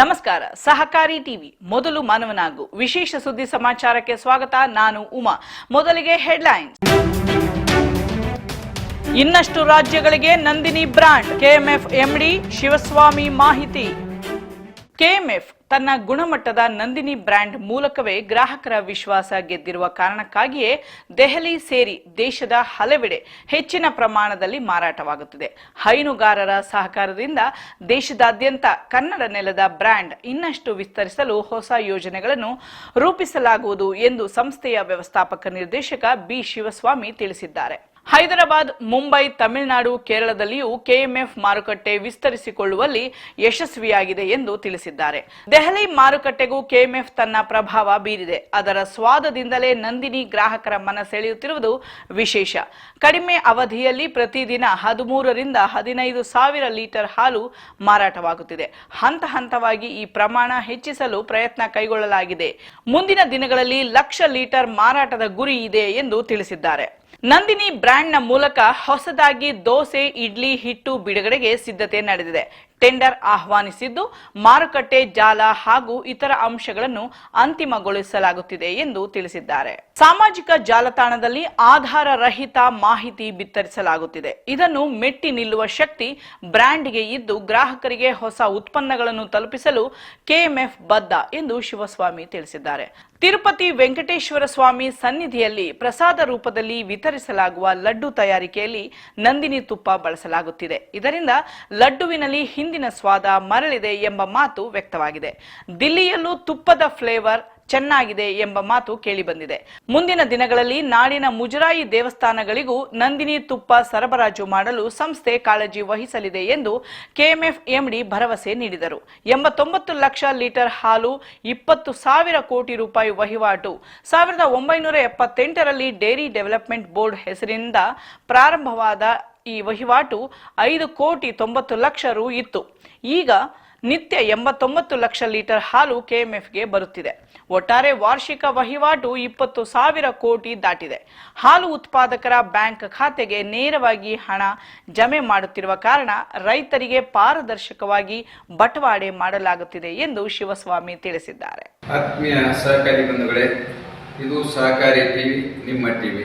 ನಮಸ್ಕಾರ. ಸಹಕಾರಿ ಟಿವಿ, ಮೊದಲು ಮಾನವನಾಗು. ವಿಶೇಷ ಸುದ್ದಿ ಸಮಾಚಾರಕ್ಕೆ ಸ್ವಾಗತ. ನಾನು ಉಮಾ. ಮೊದಲಿಗೆ ಹೆಡ್ಲೈನ್ಸ್ ಇನ್ನಷ್ಟು ರಾಜ್ಯಗಳಿಗೆ Nandini brand KMF MD Shivaswamy ಮಾಹಿತಿ. ಕೆಎಂಎಫ್ ತನ್ನ ಗುಣಮಟ್ಟದ ನಂದಿನಿ ಬ್ರ್ಯಾಂಡ್ ಮೂಲಕವೇ ಗ್ರಾಹಕರ ವಿಶ್ವಾಸ ಗೆದ್ದಿರುವ ಕಾರಣಕ್ಕಾಗಿಯೇ ದೆಹಲಿ ಸೇರಿ ದೇಶದ ಹಲವೆಡೆ ಹೆಚ್ಚಿನ ಪ್ರಮಾಣದಲ್ಲಿ ಮಾರಾಟವಾಗುತ್ತಿದೆ. ಹೈನುಗಾರರ ಸಹಕಾರದಿಂದ ದೇಶದಾದ್ಯಂತ ಕನ್ನಡ ನೆಲದ ಬ್ರ್ಯಾಂಡ್ ಇನ್ನಷ್ಟು ವಿಸ್ತರಿಸಲು ಹೊಸ ಯೋಜನೆಗಳನ್ನು ರೂಪಿಸಲಾಗುವುದು ಎಂದು ಸಂಸ್ಥೆಯ ವ್ಯವಸ್ಥಾಪಕ ನಿರ್ದೇಶಕ ಬಿ ಶಿವಸ್ವಾಮಿ ತಿಳಿಸಿದ್ದಾರೆ. ಹೈದರಾಬಾದ್, ಮುಂಬೈ, ತಮಿಳುನಾಡು, ಕೇರಳದಲ್ಲಿಯೂ ಕೆಎಂಎಫ್ ಮಾರುಕಟ್ಟೆ ವಿಸ್ತರಿಸಿಕೊಳ್ಳುವಲ್ಲಿ ಯಶಸ್ವಿಯಾಗಿದೆ ಎಂದು ತಿಳಿಸಿದ್ದಾರೆ. ದೆಹಲಿ ಮಾರುಕಟ್ಟೆಗೂ ಕೆಎಂಎಫ್ ತನ್ನ ಪ್ರಭಾವ ಬೀರಿದೆ. ಅದರ ಸ್ವಾದದಿಂದಲೇ ನಂದಿನಿ ಗ್ರಾಹಕರ ಮನ ಸೆಳೆಯುತ್ತಿರುವುದು ವಿಶೇಷ. ಕಡಿಮೆ ಅವಧಿಯಲ್ಲಿ ಪ್ರತಿದಿನ ಹದಿಮೂರರಿಂದ ಹದಿನೈದು ಸಾವಿರ ಲೀಟರ್ ಹಾಲು ಮಾರಾಟವಾಗುತ್ತಿದೆ. ಹಂತ ಹಂತವಾಗಿ ಈ ಪ್ರಮಾಣ ಹೆಚ್ಚಿಸಲು ಪ್ರಯತ್ನ ಕೈಗೊಳ್ಳಲಾಗಿದೆ. ಮುಂದಿನ ದಿನಗಳಲ್ಲಿ ಲಕ್ಷ ಲೀಟರ್ ಮಾರಾಟದ ಗುರಿ ಇದೆ ಎಂದು ತಿಳಿಸಿದ್ದಾರೆ. ನಂದಿನಿ ಬ್ರ್ಯಾಂಡ್ನ ಮೂಲಕ ಹೊಸದಾಗಿ ದೋಸೆ ಇಡ್ಲಿ ಹಿಟ್ಟು ಬಿಡುಗಡೆಗೆ ಸಿದ್ಧತೆ ನಡೆದಿದೆ. ಟೆಂಡರ್ ಆಹ್ವಾನಿಸಿದ್ದು, ಮಾರುಕಟ್ಟೆ ಜಾಲ ಹಾಗೂ ಇತರ ಅಂಶಗಳನ್ನು ಅಂತಿಮಗೊಳಿಸಲಾಗುತ್ತಿದೆ ಎಂದು ತಿಳಿಸಿದ್ದಾರೆ. ಸಾಮಾಜಿಕ ಜಾಲತಾಣದಲ್ಲಿ ಆಧಾರ ರಹಿತ ಮಾಹಿತಿ ಬಿತ್ತರಿಸಲಾಗುತ್ತಿದೆ. ಇದನ್ನು ಮೆಟ್ಟಿ ನಿಲ್ಲುವ ಶಕ್ತಿ ಬ್ರ್ಯಾಂಡ್ಗೆ ಇದ್ದು, ಗ್ರಾಹಕರಿಗೆ ಹೊಸ ಉತ್ಪನ್ನಗಳನ್ನು ತಲುಪಿಸಲು ಕೆಎಂಎಫ್ ಬದ್ಧ ಎಂದು ಶಿವಸ್ವಾಮಿ ತಿಳಿಸಿದ್ದಾರೆ. ತಿರುಪತಿ ವೆಂಕಟೇಶ್ವರ ಸ್ವಾಮಿ ಸನ್ನಿಧಿಯಲ್ಲಿ ಪ್ರಸಾದ ರೂಪದಲ್ಲಿ ವಿತರಿಸಲಾಗುವ ಲಡ್ಡು ತಯಾರಿಕೆಯಲ್ಲಿ ನಂದಿನಿ ತುಪ್ಪ ಬಳಸಲಾಗುತ್ತಿದೆ. ಇದರಿಂದ ಲಡ್ಡುವಿನಲ್ಲಿ ಹಿಂದಿನ ಸ್ವಾದ ಮರಳಿದೆ ಎಂಬ ಮಾತು ವ್ಯಕ್ತವಾಗಿದೆ. ದಿಲ್ಲಿಯಲ್ಲೂ ತುಪ್ಪದ ಫ್ಲೇವರ್ ಚೆನ್ನಾಗಿದೆ ಎಂಬ ಮಾತು ಕೇಳಿಬಂದಿದೆ. ಮುಂದಿನ ದಿನಗಳಲ್ಲಿ ನಾಡಿನ ಮುಜರಾಯಿ ದೇವಸ್ಥಾನಗಳಿಗೂ ನಂದಿನಿ ತುಪ್ಪ ಸರಬರಾಜು ಮಾಡಲು ಸಂಸ್ಥೆ ಕಾಳಜಿ ವಹಿಸಲಿದೆ ಎಂದು ಕೆಎಂಎಫ್ ಎಂಡಿ ಭರವಸೆ ನೀಡಿದರು. ಎಂಬತ್ತೊಂಬತ್ತು ಲಕ್ಷ ಲೀಟರ್ ಹಾಲು, ಇಪ್ಪತ್ತು ಸಾವಿರ ಕೋಟಿ ರೂಪಾಯಿ ವಹಿವಾಟು, ಸಾವಿರದ ಒಂಬೈನೂರ ಎಪ್ಪತ್ತೆಂಟರಲ್ಲಿ ಡೇರಿ ಡೆವಲಪ್ಮೆಂಟ್ ಬೋರ್ಡ್ ಹೆಸರಿನಿಂದ ಪ್ರಾರಂಭವಾದ ಈ ವಹಿವಾಟು ಐದು ಕೋಟಿ ತೊಂಬತ್ತು ಲಕ್ಷ ರು ಇತ್ತು. ಈಗ ನಿತ್ಯ ಎಂಬತ್ತೊಂಬತ್ತು ಲಕ್ಷ ಲೀಟರ್ ಹಾಲು ಕೆಎಂಎಫ್ಗೆ ಬರುತ್ತಿದೆ. ಒಟ್ಟಾರೆ ವಾರ್ಷಿಕ ವಹಿವಾಟು ಇಪ್ಪತ್ತು ಸಾವಿರ ಕೋಟಿ ದಾಟಿದೆ. ಹಾಲು ಉತ್ಪಾದಕರ ಬ್ಯಾಂಕ್ ಖಾತೆಗೆ ನೇರವಾಗಿ ಹಣ ಜಮೆ ಮಾಡುತ್ತಿರುವ ಕಾರಣ ರೈತರಿಗೆ ಪಾರದರ್ಶಕವಾಗಿ ಬಟವಾಡೆ ಮಾಡಲಾಗುತ್ತಿದೆ ಎಂದು ಶಿವಸ್ವಾಮಿ ತಿಳಿಸಿದ್ದಾರೆ. ಆತ್ಮೀಯ ಸಹಕಾರಿ ಬಂಧುಗಳೇ, ಇದು ಸಹಕಾರಿ ಟಿವಿ, ನಿಮ್ಮ ಟಿವಿ.